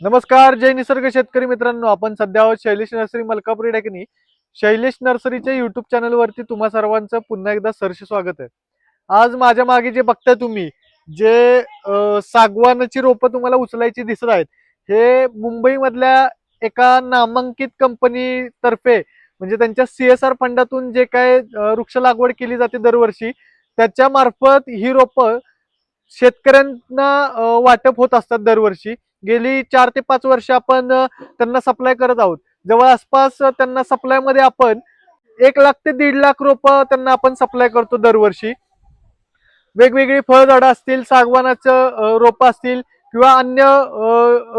नमस्कार जय निसर्ग शेतकरी मित्रांनो. आपण सध्या आहोत शैलेश नर्सरी मलकापुरी टेकनी शैलेश नर्सरीच्या युट्यूब चॅनलवरती तुम्हा सर्वांचं पुन्हा एकदा सरसे स्वागत आहे. आज माझ्या मागे जे बघताय तुम्ही जे सागवानची सागवानाची रोपं तुम्हाला उचलायची दिसत आहेत हे मुंबईमधल्या एका नामांकित कंपनीतर्फे म्हणजे त्यांच्या सीएसआर फंडातून जे काय वृक्ष लागवड केली जाते दरवर्षी त्याच्या मार्फत ही रोपं शेतकऱ्यांना वाटप होत असतात दरवर्षी. गेली चार ते पाच वर्ष आपण त्यांना सप्लाय करत आहोत. जवळ आसपास त्यांना सप्लायमध्ये आपण एक लाख ते दीड लाख रोप त्यांना आपण सप्लाय करतो दरवर्षी. वेगवेगळी फळझाडं असतील सागवानाचं रोप असतील किंवा अन्य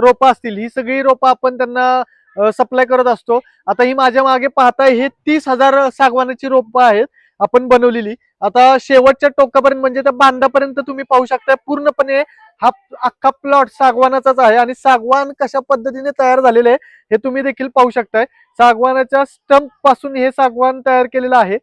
रोपं असतील ही सगळी रोपं आपण त्यांना सप्लाय करत असतो. आता ही माझ्या मागे पाहताय हे तीस हजार सागवानाची रोपं आहेत आपण बनवलेली. आता शेवटच्या टोकापर्यंत म्हणजे त्या बांधापर्यंत तुम्ही पाहू शकता पूर्णपणे हा अख्खा प्लॉट सागवानाचाच आहे आणि सागवान कशा पद्धतीने तयार झालेले आहे हे तुम्ही देखील पाहू शकताय. सागवानाच्या स्टंपपासून हे सागवान तयार केलेलं आहे.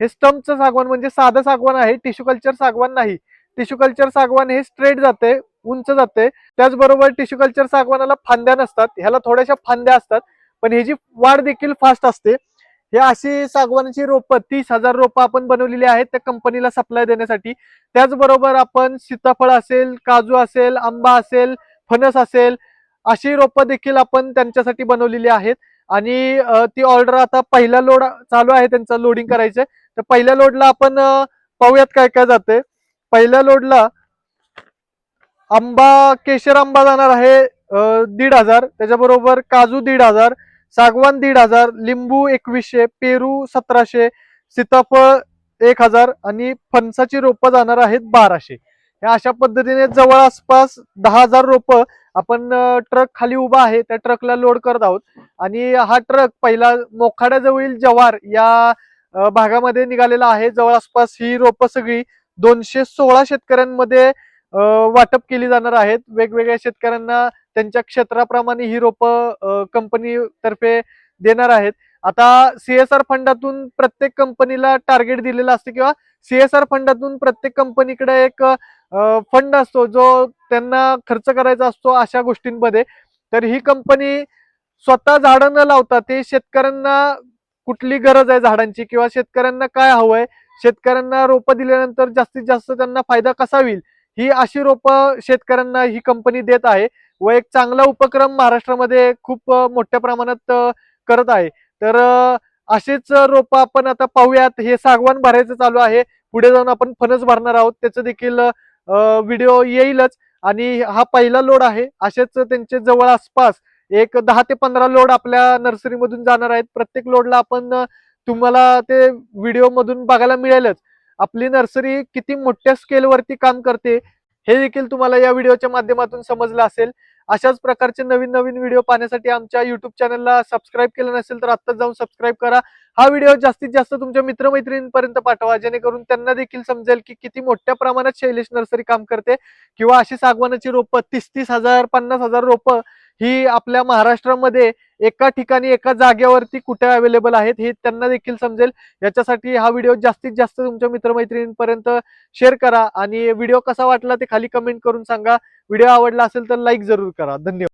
हे स्टंपचं सागवान म्हणजे साधं सागवान आहे टिश्यू कल्चर सागवान नाही. टिश्यू कल्चर सागवान हे स्ट्रेट जाते उंच जाते. त्याचबरोबर टिश्यू कल्चर सागवानाला फांद्या नसतात ह्याला थोड्याशा फांद्या असतात पण ह्याची वाढ देखील फास्ट असते. हे अशी सागवानाची रोपं तीस हजार रोपं आपण बनवलेली आहेत त्या कंपनीला सप्लाय देण्यासाठी. त्याचबरोबर आपण सीताफळ असेल काजू असेल आंबा असेल फणस असेल अशी रोपं देखील आपण त्यांच्यासाठी बनवलेली आहेत. आणि ती ऑर्डर आता पहिला लोड चालू आहे त्यांचं लोडिंग करायचं तर पहिल्या लोडला आपण पाहूयात काय काय जाते पहिल्या लोडला आंबा केशर आंबा जाणार आहे दीड हजार. त्याच्याबरोबर काजू दीड हजार. सागवान दीड हजार लिंबू एकवीसशे पेरू सतराशे सीताफळ एक हजार आणि फणसाची रोपं जाणार आहेत बाराशे. ह्या अशा पद्धतीने जवळ आसपास दहा हजार रोपं आपण ट्रक खाली उभा आहे त्या ट्रकला लोड करत आहोत. आणि हा ट्रक पहिला मोखाड्याजवळील जव्हार या भागामध्ये निघालेला आहे. जवळ आसपास ही रोपं सगळी दोनशे सोळा शेतकऱ्यांमध्ये वाटप केली जाणार आहेत. वेगवेगळ्या शेतकऱ्यांना त्यांच्या क्षेत्राप्रमाणे ही रोपं कंपनीतर्फे देणार आहेत. आता सीएसआर फंडातून प्रत्येक कंपनीला टार्गेट दिलेलं असतं किंवा सीएसआर फंडातून प्रत्येक कंपनीकडे एक फंड असतो जो त्यांना खर्च करायचा असतो अशा गोष्टींमध्ये. तर ही कंपनी स्वतः झाडं न लावता ते शेतकऱ्यांना कुठली गरज आहे झाडांची किंवा शेतकऱ्यांना काय हवंय? शेतकऱ्यांना रोपं दिल्यानंतर जास्तीत जास्त त्यांना फायदा कसा होईल? ही अशी रोपं शेतकऱ्यांना ही कंपनी देत आहे व एक चांगला उपक्रम महाराष्ट्रामध्ये खूप मोठ्या प्रमाणात करत आहे. तर असेच रोपं आपण आता पाहूयात. हे सागवान भरायचं चालू आहे. पुढे जाऊन आपण फणस भरणार आहोत. त्याचं देखील व्हिडिओ येईलच. आणि हा पहिला लोड आहे. असेच त्यांचे जवळ आसपास एक दहा ते पंधरा लोड आपल्या नर्सरीमधून जाणार आहेत. प्रत्येक लोडला आपण तुम्हाला ते व्हिडिओ मधून बघायला मिळेलच. आपली नर्सरी किती मोठ्या स्केलवरती काम करते हे देखील तुम्हाला या व्हिडिओच्या माध्यमातून समजलं असेल. अशाच प्रकारचे नवीन नवीन व्हिडिओ पाहण्यासाठी आमच्या युट्यूब चॅनलला सबस्क्राईब केलं नसेल तर आत्ताच जाऊन सबस्क्राईब करा. हा व्हिडिओ जास्तीत जास्त तुमच्या मित्रमैत्रिणींपर्यंत पाठवा जेणेकरून त्यांना देखील समजेल की किती मोठ्या प्रमाणात शैलेश नर्सरी काम करते किंवा अशी सागवानाची रोपं तीस तीस हजार पन्नास हजार रोपं ही आपल्या महाराष्ट्रामध्ये एका ठिकाणी एका जागेवरती कुठे अवेलेबल आहेत हे त्यांना देखील समजेल. याच्यासाठी हा व्हिडिओ जास्तीत जास्त तुमच्या मित्रमैत्रिणींपर्यंत शेअर करा आणि व्हिडिओ कसा वाटला ते खाली कमेंट करून सांगा. व्हिडिओ आवडला असेल तर लाईक जरूर करा. धन्यवाद.